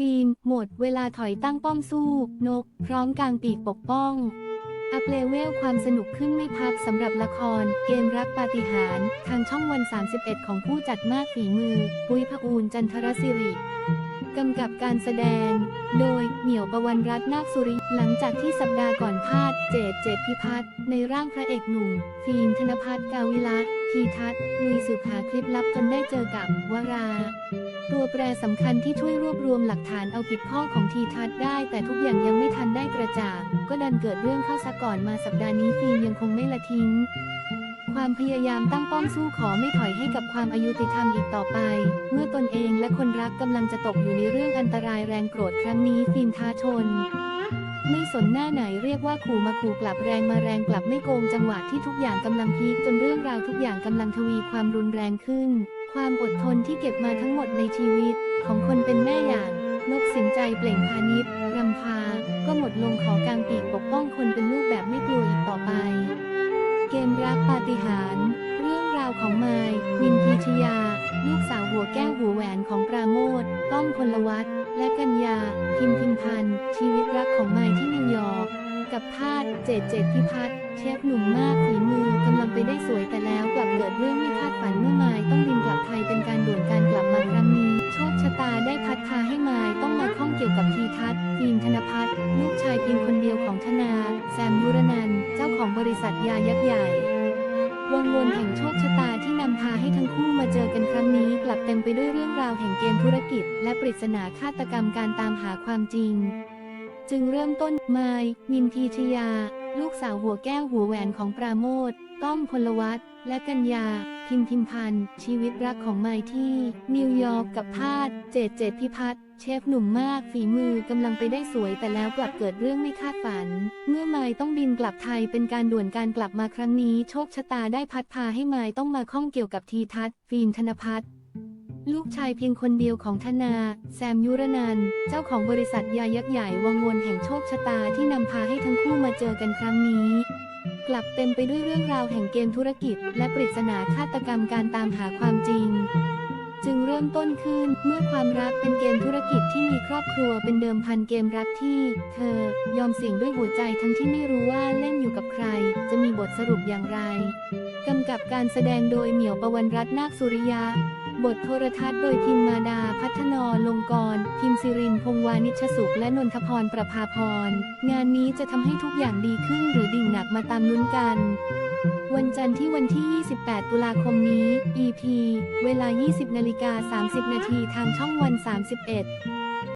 ฟีนหมดเวลาถอยตั้งป้อมสู้ นก พร้อมกางปีกปกป้อง อัพเลเวลความสนุกขึ้นไม่พักสำหรับละคร เกมรักปาฏิหาริย์ทางช่องวัน 31 ของผู้จัดมากฝีมือ ปุ้ยพะอูนจันทรศิริ กำกับการแสดง โดยเหมียวประวันรัตน์นาคสุริ หลังจากที่สัปดาห์ก่อนพาดเจดเจดพิพัฒน์ในร่างพระเอกหนุ่มฟีนธนพัฒน์กาวิละทีทัศน์ลุยสืบหาคลิปลับจนได้เจอกับวรา ตัวแปรสำคัญที่ช่วยรวบรวมหลักฐานเอาผิดพ่อของทีทัศน์ได้ แต่ทุกอย่างยังไม่ทันได้กระจ่างก็ดันเกิดเรื่องเข้าซะก่อนมาสัปดาห์นี้ฟีนยังคงไม่ละทิ้ง ความพยายามตั้งป้อมสู้ขอไม่ถอยให้กับความอายุติธรรมอีกต่อไป เมื่อตนเองและคนรักกำลังจะตกอยู่ในเรื่องอันตรายแรงโกรธครั้งนี้ฟินท้าชนไม่สนหน้าไหนเรียกว่าขู่มาขู่กลับแรงมาแรงกลับไม่โกงจังหวะที่ทุกอย่างกำลังพีคจนเรื่องราวทุกอย่างกำลังทวีความรุนแรงขึ้น ความอดทนที่เก็บมาทั้งหมดในชีวิต ของคนเป็นแม่อย่างนกสินใจเปล่งพาณิชย์รำพา ก็หมดลงขอกางปีกปกป้องคนเป็นลูกแบบไม่กลัวอีกต่อไป เกมรักปาฏิหาริย์เรื่องราวของไมายมินพีชยา ลูกสาวหัวแก้วหัวแหวนของปราโมทต้อมพลวัตและกัญญา พิมพิมพันธ์ชีวิตรักของไมายที่นิวยอร์กกับพาดเจดเจดพิพัฒน์เชฟหนุ่มมากฝีมือกำลังไปได้สวยแต่แล้วกลับเกิดเรื่องไม่คาดฝันเมื่อไมายต้องบินกลับไทยเป็นการด่วนการกลับมาครั้งนี้โชคชะตาได้พัดพาให้ไมายต้องมาข้องเกี่ยวกับทีทัศน์ฟิล์มธนพัฒน์ลูกชายเพียงคนเดียวของธนา แซมยุรนันเจ้าของ บริษัทยายักษ์ใหญ่ วงวนแห่งโชคชะตาที่นำพาให้ทั้งคู่มาเจอกันครั้งนี้ กลับเต็มไปด้วยเรื่องราวแห่งเกมธุรกิจ และปริศนาฆาตกรรมการตามหาความจริง จึงเริ่มต้นไมายมินพีชยา ลูกสาวหัวแก้วหัวแหวนของปราโมทต้อมพลวัตและกัญญา พิมพิมพันธ์ชีวิตรักของไมที่ นิวยอร์กกับพาดเจดเจดพิพัฒน์ เชฟหนุ่มมากฝีมือกำลังไปได้สวยแต่แล้วกลับเกิดเรื่องไม่คาดฝัน เมื่อไมายต้องบินกลับไทยเป็นการด่วนการกลับมาครั้งนี้ โชคชะตาได้พัดพาให้ไมายต้องมาข้องเกี่ยวกับทีทัศน์ฟิล์มธนพัฒน์ลูกชายเพียงคนเดียวของธนา แซมยุรนัน เจ้าของบริษัทยายักษ์ใหญ่วังวนแห่งโชคชะตาที่นำพาให้ทั้งคู่มาเจอกันครั้งนี้ กลับเต็มไปด้วยเรื่องราวแห่งเกมธุรกิจ และปริศนาฆาตกรรมการตามหาความจริง ริ่มต้นขึ้น เมื่อความรักเป็นเกมธุรกิจที่มีครอบครัวเป็นเดิมพันเกมรักที่ เธอยอมเสี่ยงด้วยหัวใจทั้งที่ไม่รู้ว่าเล่นอยู่กับใคร จะมีบทสรุปอย่างไร กำกับการแสดงโดยเหมียวประวันรัตน์นาคสุริยา บทโทรทัศน์โดยพิมมาดาพัฒน อลงกร พิมศิรินพงวานิชสุข และนนทพรประภาพร งานนี้จะทำให้ทุกอย่างดีขึ้นหรือดิ่งหนักมาตามลุ้นกัน วันจันทร์ที่วันที่ 28 ตุลาคมนี้ EP เวลา 20นาฬิกา30 นาทีทางช่องวัน 31